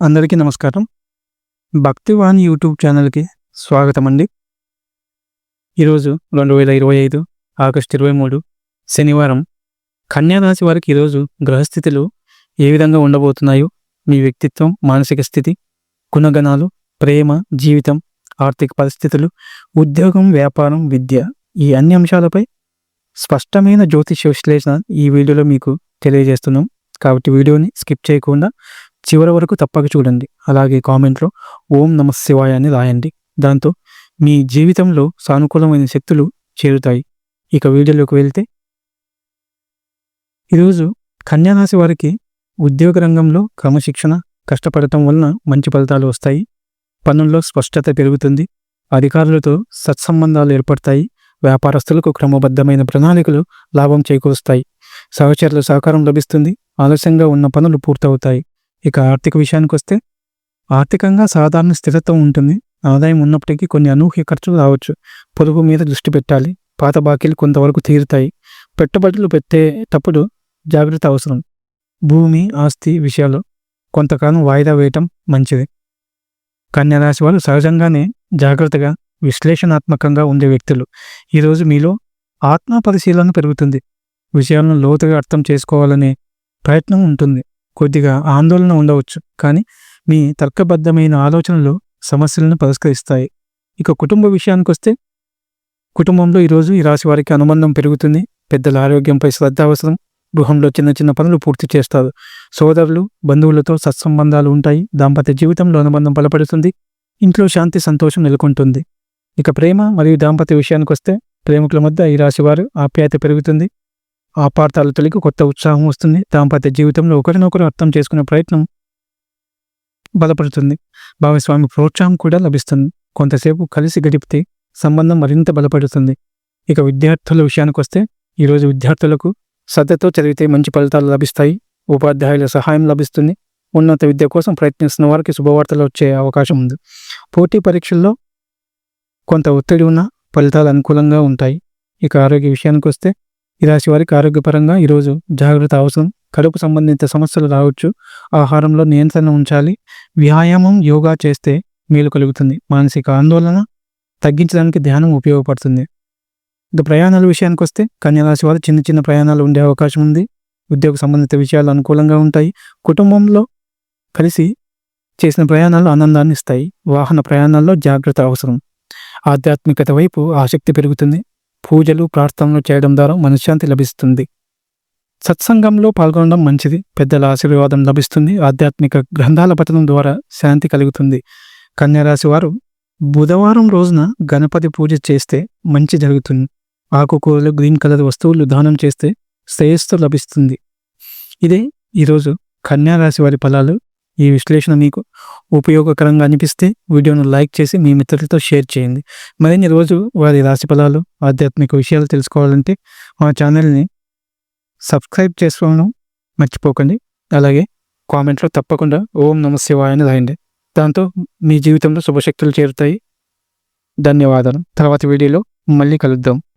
అందరికీ నమస్కారం. భక్తివాణి యూట్యూబ్ ఛానల్కి స్వాగతం అండి ఈరోజు రెండు వేల ఇరవై ఐదు ఆగస్టు ఇరవై మూడు శనివారం. కన్యారాశి వారికి ఈరోజు గ్రహస్థితులు ఏ విధంగా ఉండబోతున్నాయో మీ వ్యక్తిత్వం మానసిక స్థితి గుణగణాలు ప్రేమ జీవితం ఆర్థిక పరిస్థితులు ఉద్యోగం వ్యాపారం విద్య ఈ అన్ని అంశాలపై స్పష్టమైన జ్యోతిష విశ్లేషణ ఈ వీడియోలో మీకు తెలియజేస్తున్నాం. కాబట్టి వీడియోని స్కిప్ చేయకుండా చివరి వరకు తప్పక చూడండి. అలాగే కామెంట్లో ఓం నమ శివాయ అని రాయండి. దాంతో మీ జీవితంలో సానుకూలమైన శక్తులు చేరుతాయి. ఇక వీడియోలోకి వెళ్తే ఈరోజు కన్యారాశి వారికి ఉద్యోగ రంగంలో క్రమశిక్షణ కష్టపడటం వలన మంచి ఫలితాలు వస్తాయి. పనుల్లో స్పష్టత పెరుగుతుంది. అధికారులతో సత్సంబంధాలు ఏర్పడతాయి. వ్యాపారస్తులకు క్రమబద్ధమైన ప్రణాళికలు లాభం చేకూరుస్తాయి. సహచరుల సహకారం లభిస్తుంది. ఆలస్యంగా ఉన్న పనులు పూర్తవుతాయి. ఇక ఆర్థిక విషయానికి వస్తే ఆర్థికంగా సాధారణ స్థిరత్వం ఉంటుంది. ఆదాయం ఉన్నప్పటికీ కొన్ని అనూహ్య ఖర్చులు రావచ్చు. పొదుపు మీద దృష్టి పెట్టాలి. పాత బాకీలు కొంతవరకు తీరుతాయి. పెట్టుబడులు పెట్టేటప్పుడు జాగ్రత్త అవసరం. భూమి ఆస్తి విషయాలు కొంతకాలం వాయిదా వేయటం మంచిది. కన్యారాశి వారు సహజంగానే జాగ్రత్తగా విశ్లేషణాత్మకంగా ఉండే వ్యక్తులు. ఈరోజు మీలో ఆత్మ పరిశీలన పెరుగుతుంది. విషయాలను లోతుగా అర్థం చేసుకోవాలనే ప్రయత్నం ఉంటుంది. కొద్దిగా ఆందోళన ఉండవచ్చు. కానీ మీ తర్కబద్ధమైన ఆలోచనలు సమస్యలను పరిష్కరిస్తాయి. ఇక కుటుంబ విషయానికి వస్తే కుటుంబంలో ఈరోజు ఈ రాశి వారికి అనుబంధం పెరుగుతుంది. పెద్దల ఆరోగ్యంపై శ్రద్ధ అవసరం. గృహంలో చిన్న చిన్న పనులు పూర్తి చేస్తారు. సోదరులు బంధువులతో సత్సంబంధాలు ఉంటాయి. దాంపత్య జీవితంలో అనుబంధం బలపడుతుంది. ఇంట్లో శాంతి సంతోషం నెలకొంటుంది. ఇక ప్రేమ మరియు దాంపత్య విషయానికి వస్తే ప్రేమికుల మధ్య ఈ రాశి వారు ఆప్యాయత పెరుగుతుంది. ఆపార్థాలు తొలగి కొత్త ఉత్సాహం వస్తుంది. దాంపత్య జీవితంలో ఒకరినొకరు అర్థం చేసుకునే ప్రయత్నం బలపడుతుంది. భాగస్వామి ప్రోత్సాహం కూడా లభిస్తుంది. కొంతసేపు కలిసి గడిపితే సంబంధం మరింత బలపడుతుంది. ఇక విద్యార్థుల విషయానికి వస్తే ఈరోజు విద్యార్థులకు శ్రద్ధతో చదివితే మంచి ఫలితాలు లభిస్తాయి. ఉపాధ్యాయుల సహాయం లభిస్తుంది. ఉన్నత విద్య కోసం ప్రయత్నిస్తున్న వారికి శుభవార్తలు వచ్చే అవకాశం ఉంది. పోటీ పరీక్షల్లో కొంత ఒత్తిడి ఉన్న ఫలితాలు అనుకూలంగా ఉంటాయి. ఇక ఆరోగ్య విషయానికి వస్తే ఈ రాశి వారికి ఆరోగ్యపరంగా ఈరోజు జాగ్రత్త అవసరం. కడుపు సంబంధిత సమస్యలు రావచ్చు. ఆహారంలో నియంత్రణ ఉంచాలి. వ్యాయామం యోగా చేస్తే మేలు కలుగుతుంది. మానసిక ఆందోళన తగ్గించడానికి ధ్యానం ఉపయోగపడుతుంది. ఇక ప్రయాణాల విషయానికి వస్తే కన్యారాశి వారు చిన్న చిన్న ప్రయాణాలు ఉండే అవకాశం ఉంది. ఉద్యోగ సంబంధిత విషయాలు అనుకూలంగా ఉంటాయి. కుటుంబంలో కలిసి చేసిన ప్రయాణాలు ఆనందాన్ని ఇస్తాయి. వాహన ప్రయాణాల్లో జాగ్రత్త అవసరం. ఆధ్యాత్మికత వైపు ఆసక్తి పెరుగుతుంది. పూజలు ప్రార్థనలు చేయడం ద్వారా మనశ్శాంతి లభిస్తుంది. సత్సంగంలో పాల్గొనడం మంచిది. పెద్దల ఆశీర్వాదం లభిస్తుంది. ఆధ్యాత్మిక గ్రంథాల పఠనం ద్వారా శాంతి కలుగుతుంది. కన్యారాశి వారు బుధవారం రోజున గణపతి పూజ చేస్తే మంచి జరుగుతుంది. ఆకుకూరలు గ్రీన్ కలర్ వస్తువులు దానం చేస్తే శ్రేయస్సు లభిస్తుంది. ఇదే ఈరోజు కన్యారాశి వారి ఫలాలు. ఈ విశ్లేషణ మీకు ఉపయోగకరంగా అనిపిస్తే వీడియోను లైక్ చేసి మీ మిత్రులతో షేర్ చేయండి. మరిన్ని రోజు వారి రాశి ఫలాలు ఆధ్యాత్మిక విషయాలు తెలుసుకోవాలంటే మా ఛానల్ని సబ్స్క్రైబ్ చేసుకోవడం మర్చిపోకండి. అలాగే కామెంట్లో తప్పకుండా ఓం నమ శివాయ అని రాయండి. దాంతో మీ జీవితంలో శుభశక్తులు చేరుతాయి. ధన్యవాదాలు. తర్వాత వీడియోలో మళ్ళీ కలుద్దాం.